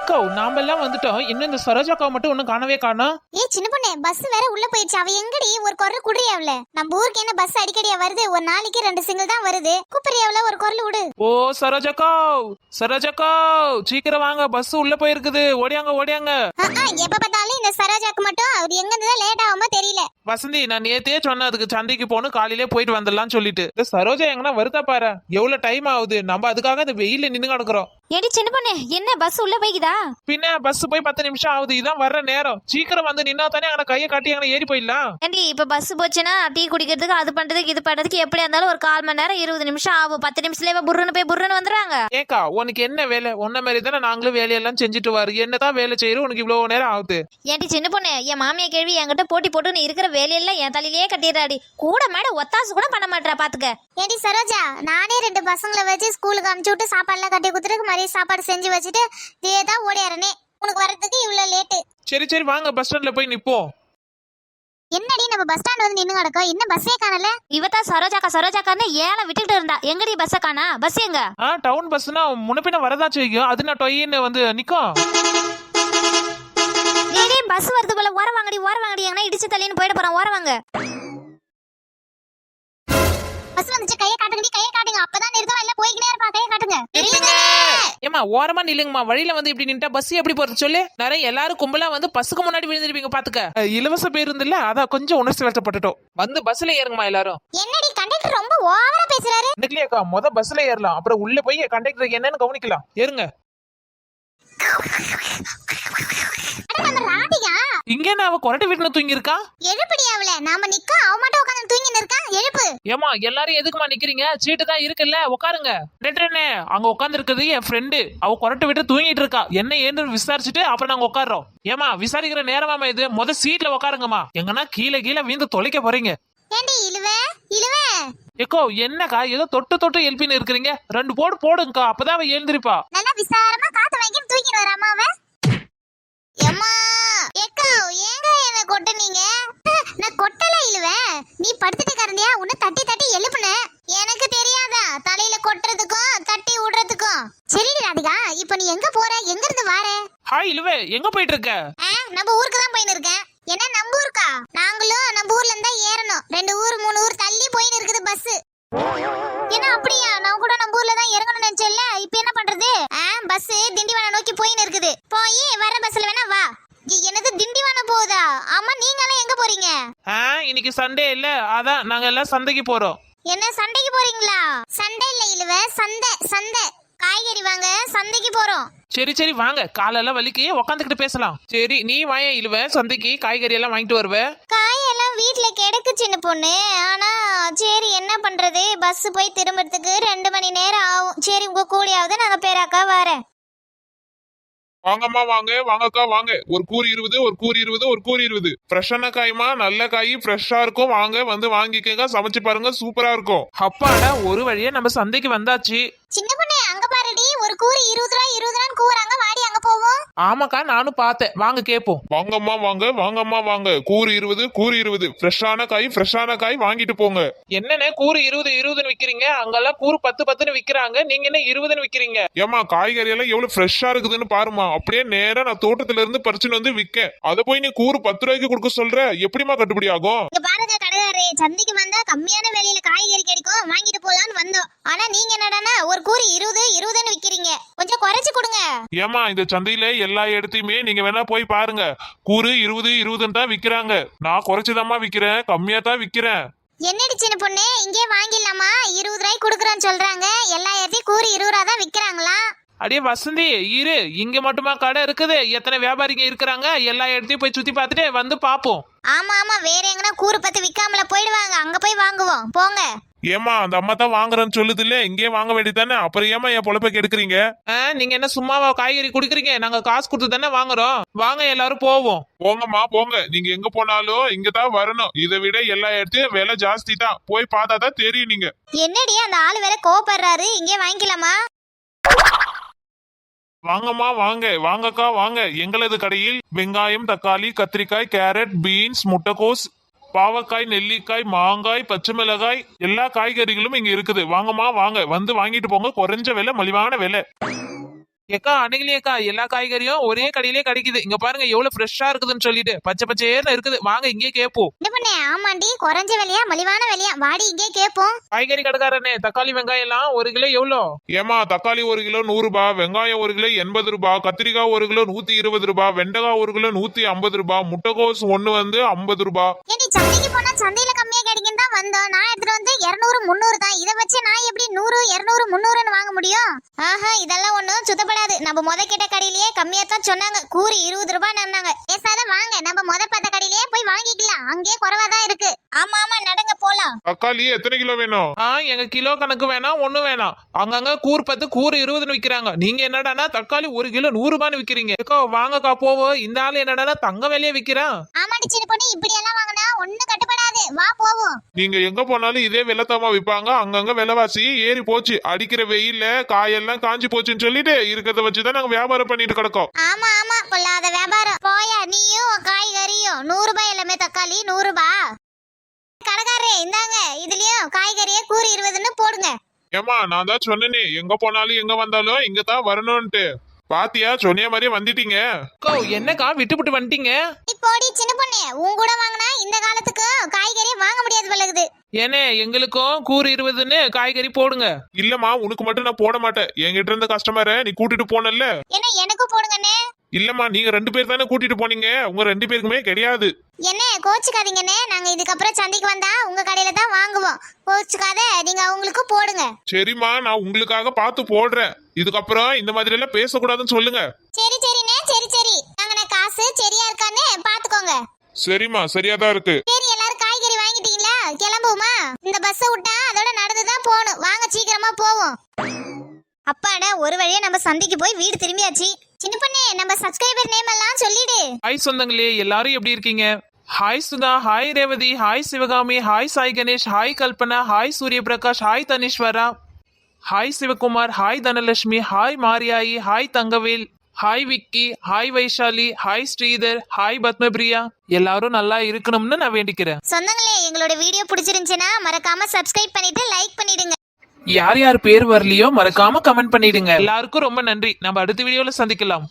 Echo நாம எல்லாம் வந்துட்டோம். இன்னும் இந்த சரோஜாக்காவை மட்டும் ஒன்னும் காணவே காணோம். ஏ சின்ன பொண்ணு பஸ் வேற உள்ள போயிடுச்சு. அவ எங்கடி? ஒரு குரல் குடுறியாவுல நம்ம ஊருக்கு என்ன பஸ் அடிக்கடியா வருது? ஒரு நாளைக்கு ரெண்டு சிங்கிள் தான் வருது. கூப்பிடுறியாவுல ஒரு குரல் விடு. ஓ சரோஜாக்காவ் சரோஜாக்காவ் சீக்கிரம் வாங்க. பஸ் உள்ள போயிருக்குது. ஓடியாங்க ஓடியாங்க. ஆ, ஆ, எப்ப பார்த்தாலும் இந்த சரோஜாக்கு மட்டும் அவர் எங்க இருந்துதான் லேட் ஆகுமோ தெரியல. வசந்தி நான் நேத்தே சொன்னேன் அதுக்கு சந்தைக்கு போகணும் காலையிலே போயிட்டு வந்துடலாம்னு சொல்லிட்டு. இந்த சரோஜா எங்கன்னா வருதா பாரு. எவ்வளவு டைம் ஆகுது? நம்ம அதுக்காக இந்த வெயில நின்னு கிடக்குறோம். ஏடி சின்ன பொண்ணு என்ன பஸ் உள்ள போய்க்குதா? பின்ன பஸ் போய் பத்து நிமிஷம் ஆகுது. இதான் வர்ற நேரம். சீக்கிரம் வந்து நின்னா தானே அங்கே கையை காட்டி அங்கே ஏறி போயிடலாம். ஏண்டி இப்ப பஸ் போச்சுன்னா டீ குடிக்கிறதுக்கு அது பண்றதுக்கு இது பண்றதுக்கு எப்படியா இருந்தாலும் ஒரு கால் மணி நேரம் இருபது நிமிஷம் ஆகும். பத்து நிமிஷத்துல புருன்னு போய் புருன்னு வந்துடுறாங்க. ஏக்கா உனக்கு என்ன வேலை? உன்ன மாதிரி தானே நாங்களும் வேலையெல்லாம் செஞ்சுட்டு வரு. என்னதான் வேலை செய்யறோம் உனக்கு இவ்வளவு நேரம் ஆகுது. ஏண்டி சின்ன பொண்ணு என் மாமியா கேள்வி என்கிட்ட போட்டி போட்டு நீ இருக்கிற வேலையெல்லாம் என் தலையிலேயே கட்டிடுறாடி. கூட மேட ஒத்தாசு கூட பண்ண மாட்டா பாத்துக்க. ஏடி சரோஜா நானே ரெண்டு பசங்களை வச்சு ஸ்கூலுக்கு அனுப்பிச்சு விட்டு சாப்பாடுலாம் கட்டி கொடுத்துட்டு மதிய சாப்பாடு செஞ்சு வச்சுட்டு இதே தான் ஓடியாரனே. உனக்கு வரதுக்கு இவ்வளவு லேட்டு சரி சரி வாங்க பஸ் ஸ்டாண்ட்ல போய் நிப்போம். என்னடி நம்ம பஸ் ஸ்டாண்ட் வந்து நின்னு கிடக்கோம்? இன்னும் பஸ்ஸே காணல? இவதான் சரோஜாக்கா சரோஜாக்கான்னு ஏழை விட்டுக்கிட்டு இருந்தா. எங்கடி பஸ்ஸ காணா? பஸ் எங்க? ஆ டவுன் பஸ்னா முன்னப்பின வரதான் செய்யும். அது நான் டொயின்னு வந்து நிக்கும். பஸ் வருது போல ஓர வாங்கடி ஓர வாங்கடி. எங்கன்னா இடிச்சு தள்ளின்னு போயிட போறோம். ஓர வாங்க. பஸ் வந்துச்சு. கையை காட்டுங்கடி கையை காட்டுங்க. அப்பதான் நிறுத்தம் இல்ல போய்க்கிட்டே இருப்பா. கையை காட்டுங்க. ஏமா ஓரமா நில்லுங்கம்மா. வழியில வந்து இப்படி நின்ட்டா பஸ் எப்படி போறது சொல்லு? நிறைய எல்லாரும் கும்பலா வந்து பஸ்ஸுக்கு முன்னாடி விழுந்திருப்பீங்க பாத்துக்க. இலவச பேருந்து இல்ல அதான் கொஞ்சம் உணர்ச்சி வச்சப்பட்டுட்டோம் வந்து பஸ்ல ஏறுங்கம்மா எல்லாரும். என்னடி கண்டக்டர் ரொம்ப ஓவரா பேசுறாரு? நிக்கலையாக்கா முத பஸ்ல ஏறலாம். அப்புறம் உள்ள போய் கண்டக்டர் என்னன்னு கவனிக்கலாம். ஏறுங்க. இங்க அவ கொரட்டை வீட்டுல தூங்கி இருக்கா எழுப்படி அவள. நாம நிக்க அவ மட்டும் உட்கார்ந்து தூங்கி இருக்கா? எழுப்பு. ஏமா எல்லாரும் எதுக்குமா நிக்கிறீங்க? சீட்டு தான் இருக்குல்ல உட்காருங்க. நெட்ரனே அங்க உட்கார்ந்து இருக்குது என் ஃப்ரெண்டு அவ கொரட்டை விட்டு தூங்கிட்டு இருக்கா. என்ன ஏன்னு விசாரிச்சுட்டு அப்புறம் நாங்க உட்கார்றோம். ஏமா விசாரிக்கிற நேரமாமா இது. முத சீட்ல உட்காருங்கம்மா. எங்கன்னா கீழே கீழே வீந்து தொலைக்க போறீங்க. ஏண்டி இழுவ? இழுவ? எக்கோ என்னக்கா? ஏதோ தொட்டு தொட்டு எழுப்பின்னு இருக்கிறீங்க. ரெண்டு போடு போடுங்கக்கா. அப்பதான் அவ எழுந்திருப்பா. நல்லா விசாரமா காத்து வாங்கி தூக்கிட்டு வராமா அவ? ஏக்கா ஏங்க என்ன கொட்டுனீங்க? நான் கொட்டல இழுவ நீ படுத்துட்டு கறந்தியா உன்னை தட்டி தட்டி எழுப்புன. எனக்கு தெரியாதா? தலையில கொட்டுறதுக்கும் தட்டி விடுறதுக்கும். சரி ராதிகா இப்போ நீ எங்க போற? எங்க இருந்து வார? ஹாய் இழுவே. எங்க போயிட்டு இருக்க? நம்ம ஊருக்கு தான் போயின்னு இருக்கேன். என்ன நம்ம ஊருக்கா? நாங்களும் போகுதா ஆமா நீங்க எல்லாம் எங்க போறீங்க? ஆ இன்னைக்கு சண்டே இல்ல. அதான் நாங்க எல்லாம் சந்தைக்கு போறோம். என்ன சண்டைக்கு போறீங்களா? சண்டை இல்ல இழுவ. சந்தை சந்தை. காய்கறி வாங்க சந்தைக்கு போறோம். சரி சரி வாங்க. காலெல்லாம் வலிக்கு. உக்காந்துக்கிட்டு பேசலாம். சரி நீ வாயேன் இழுவ. சந்தைக்கு காய்கறி எல்லாம் வாங்கிட்டு வருவ. காயெல்லாம் வீட்ல கிடக்கு சின்ன பொண்ணு. ஆனா சரி என்ன பண்றது? பஸ் போய் திரும்புறதுக்கு ரெண்டு மணி நேரம் ஆகும் சரி உங்க கூலியாவது நாங்க பேராக்கா வரேன். வாங்கம்மா வாங்க வாங்கக்கா வாங்க. ஒரு கூறு இருபது ஒரு கூறு இருபது ஒரு கூறு இருபது. ஃப்ரெஷ்ஷான காய்மா நல்ல காய் ஃப்ரெஷ்ஷா இருக்கும். வாங்க வந்து வாங்கிக்கங்க. சமைச்சு பாருங்க சூப்பரா இருக்கும். அப்பாடா ஒரு வழியா நம்ம சந்தைக்கு வந்தாச்சு. சின்ன பொண்ணு அங்க பாருடி ஒரு கூறு இருபது ரூபா இருபது ரூபான்னு கூறாங்க வாடி அங்க போவோம். ஆமாக்கா நானும் பார்த்தேன். வாங்க கேப்போம். வாங்கம்மா வாங்க வாங்கம்மா வாங்க. கூறு இருபது கூறு இருபது. ஃப்ரெஷ்ஷான காய் ஃப்ரெஷ்ஷான காய் வாங்கிட்டு போங்க. என்னண்ணே கூறு இருபது இருபதுன்னு விக்கிறீங்க? அங்கெல்லாம் கூறு பத்து பத்துன்னு விக்கிறாங்க. நீங்க என்ன இருபதுன்னு விக்கிறீங்க? ஏமா காய்கறி எல்லாம் எவ்வளவு ஃப்ரெஷ்ஷா இருக்குதுன்னு பாருமா அப்படியே நேரா நான் தோட்டத்துல இருந்து பறிச்சுன்னு வந்து விற்க அதை போய் நீ கூறு பத்து ரூபாய்க்கு கொடுக்க சொல்ற? எப்படிமா கட்டுப்படி ஆகும்? இங்க பாருங்க சந்தைக்கு வந்தா கம்மியான விலையில காய்கறி கிடைக்கும் வாங்கிட்டு போலான்னு வந்தோம். ஆனா நீங்க என்னடான்னா ஒரு கூறு இருபது இருபதுன்னு விக்கிறீங்க. கொஞ்சம் குறைச்சு கொடுங்க. ஏமா இந்த சந்தையில எல்லா இடத்தையுமே நீங்க வேணா போய் பாருங்க. கூறு இருபது இருபதுன்னு தான் விக்கிறாங்க. நான் குறைச்சுதாம்மா விக்கிறேன் கம்மியா தான் விக்கிறேன். என்னடி சின்ன பொண்ணு இங்கே வாங்கிடலாமா? இருபது ரூபாய்க்கு கொடுக்குறோன்னு சொல்றாங்க. எல்லா இடத்தையும் கூறு இருபது ரூபா தான் விக்கிறாங்களா? அடியே வசந்தி இரு. இங்க மட்டுமா கடை இருக்குது? எத்தனை வியாபாரிங்க இருக்கிறாங்க? எல்லா இடத்தையும் போய் சுத்தி பார்த்துட்டு வந்து பாப்போம் ஆமா ஆமா. வேற எங்கனா கூறு பத்து விக்காமல போயிடுவாங்க. அங்க போய் வாங்குவோம். போங்க. ஏமா அந்த அம்மா தான் வாங்குறேன்னு சொல்லுது இல்ல இங்கே வாங்க வேண்டியதானே அப்புறம் ஏமா என் பொழப்ப கெடுக்குறீங்க? நீங்க என்ன சும்மாவா காய்கறி குடுக்குறீங்க? நாங்க காசு கொடுத்து தானே வாங்குறோம். வாங்க எல்லாரும் போவோம். போங்கம்மா போங்க. நீங்க எங்க போனாலும் இங்க தான் வரணும். இதை விட எல்லா இடத்தையும் விலை ஜாஸ்தி தான். போய் பார்த்தா தான் தெரியும் நீங்க. என்னடி அந்த ஆளு வேற கோவப்படுறாரு. இங்கே வாங்கிக்கலாமா? வாங்கம்மா வாங்க. வாங்கக்கா வாங்க. எங்களது கடையில் வெங்காயம் தக்காளி கத்திரிக்காய் கேரட் பீன்ஸ் முட்டைக்கோஸ் பாவக்காய் நெல்லிக்காய் மாங்காய் பச்சை மிளகாய் எல்லா காய்கறிகளும் இங்க இருக்குது. வாங்கம்மா வாங்க. வந்து வாங்கிட்டு போங்க. குறைஞ்ச விலை மலிவான விலை. ஏக்கா அன்னைக்கு எல்லா காய்கறியும் ஒரே கடையிலே கிடைக்குது. இங்க பாருங்க எவ்வளவு ஃப்ரெஷ்ஷா இருக்குதுன்னு சொல்லிட்டு. பச்சை பச்சையேன்னு இருக்குது. வாங்க இங்கே கேப்போம் என்ன பண்ண? ஆமாண்டி குறைஞ்ச விலையா மலிவான விலையா? வாடி இங்கே கேப்போம் காய்கறி கடைக்காரனே தக்காளி வெங்காயம் எல்லாம் ஒரு கிலோ எவ்வளோ? ஏமா தக்காளி ஒரு கிலோ நூறு ரூபாய் வெங்காயம் ஒரு கிலோ எண்பது ரூபாய் கத்திரிக்காய் ஒரு கிலோ நூத்தி இருபது ரூபாய் வெண்டைக்காய் ஒரு கிலோ நூத்தி ஐம்பது ரூபாய் முட்டைகோஸ் ஒண்ணு வந்து ஐம்பது ரூபாய் ஏடி சந்தைக்கு போனா சந்தையில கம்மியா கிடைக்கும் தான் வந்தோம். நான் எடுத்துட்டு வந்து இருநூறு முந்நூறு தான். இதை வச்சு நான் எப்படி நூறு இருநூறு முந்நூறுன்னு வாங்க முடியும்? ஆஹா இதெல்லாம் ஒண்ணும் சுத்தப்படாது. நம்ம முத கிட்ட கடையிலேயே கம்மியா தான் சொன்னாங்க. கூறி இருபது ரூபாய் நாங்க பேசாத வாங்க. நம்ம முத பார்த்த கடையிலேயே போய் வாங்கிக்கலாம். அங்கேயே குறைவா தான் இருக்கு. ஆமா ஆமா நடங்க போலாம். தக்காளி எத்தனை கிலோ வேணும்? ஆ எங்க கிலோ கணக்கு வேணாம் ஒண்ணு வேணாம். அங்கங்க கூறு பத்து கூறு இருபதுன்னு விக்கிறாங்க. நீங்க என்னடான்னா தக்காளி ஒரு கிலோ நூறு ரூபான்னு விக்கிறீங்க. ஏக்கா வாங்கக்கா போவோம் இந்த ஆள் என்னடான்னா தங்க விலையே விக்கிறான் ஆமாடி சின்ன பொண்ணு இப்படி எல்லாம் வாங்கினா ஒண்ணும் கட்டுப்படாது. வா போவோம். நீங்க எங்க போனாலும் இதே விலைத்தாமா விற்பாங்க அங்கங்க விலைவாசி ஏறி போச்சு. அடிக்கிற வெயில்ல காயெல்லாம் காஞ்சி போச்சுன்னு சொல்லிட்டு இருக்கிறத வச்சுதான் நாங்க வியாபாரம் பண்ணிட்டு கிடக்கோம். ஆமா ஆமா பொல்லாத வியாபாரம். போயா நீயும் காய்கறியும் நூறு ரூபாய் எல்லாமே தக்காளி நூறு ரூபாய் கடைக்காரரே இந்தாங்க இதுலயும் காய்கறியே கூறு இருபதுன்னு போடுங்க. ஏமா நான் தான் சொன்னேனே எங்க போனாலும் எங்க வந்தாலும் இங்க தான் வரணும்ட்டு பாத்தியா சொன்னிய மாதிரியே வந்துட்டீங்க. அக்கா என்னக்கா விட்டுப்புட்டு வந்துட்டீங்க? நீ போடி சின்ன பொண்ணு உன் கூட வாங்கினா இந்த காலத்துக்கு பழகுது ஏனே எங்களுக்கும் கூறு இருபதுன்னு காய்கறி போடுங்க. இல்லம்மா உனக்கு மட்டும் நான் போட மாட்டேன். என்கிட்ட இருந்த கஸ்டமரை நீ கூட்டிட்டு போனல்ல? என்ன எனக்கும் போடுங்கண்ணே? இல்லம்மா நீங்க ரெண்டு பேர் தானே கூட்டிட்டு போனீங்க? உங்க ரெண்டு பேருக்குமே கிடையாது. என்ன கோச்சுக்காதீங்கண்ணே. நாங்க இதுக்கப்புறம் சந்தைக்கு வந்தா உங்க கடையில தான் வாங்குவோம். கோச்சுக்காத நீங்க அவங்களுக்கு போடுங்க. சரிம்மா நான் உங்களுக்காக பார்த்து போடுறேன். இதுக்கப்புறம் இந்த மாதிரி எல்லாம் பேசக்கூடாதுன்னு சொல்லுங்க. சரி சரிண்ணே. சரி சரி. நாங்கண்ணே காசு சரியா இருக்கான்னு பாத்துக்கோங்க சரிம்மா சரியா தான் இருக்கு. சரி கிளம்புவோமா இந்த பஸ்ஸை விட்டா அதோட நடந்து தான் போகணும். வாங்க சீக்கிரமா போவோம். அப்பாட ஒரு வழியா நம்ம சந்தைக்கு போய் வீடு திரும்பியாச்சு. சின்ன பொண்ணே நம்ம சப்ஸ்கிரைபர் நேம் எல்லாம் சொல்லிடு. ஹாய் சொந்தங்களே எல்லாரும் எப்படி இருக்கீங்க? Hi Sudha hi Revathi hi Sivakami hi Sai Ganesh hi Kalpana hi Surya Prakash hi Dhaneeswara hi Sivakumar hi Dhanalakshmi hi Mariyayi hi Thangavel. Hi Vicky hi Vaishali hi Sridhar hi Padmapriya எல்லாரும் நல்லா இருக்கணும்னு நான் வேண்டிக்கிறேன். சொந்தங்களே எங்களோட video பிடிச்சிருந்துச்சுன்னா மறக்காம subscribe பண்ணிட்டு லைக் பண்ணிடுங்க. யார் யார் பேர் வரலையோ மறக்காம கமெண்ட் பண்ணிடுங்க. எல்லாருக்கும் ரொம்ப நன்றி. நம்ம அடுத்த வீடியோல சந்திக்கலாம்.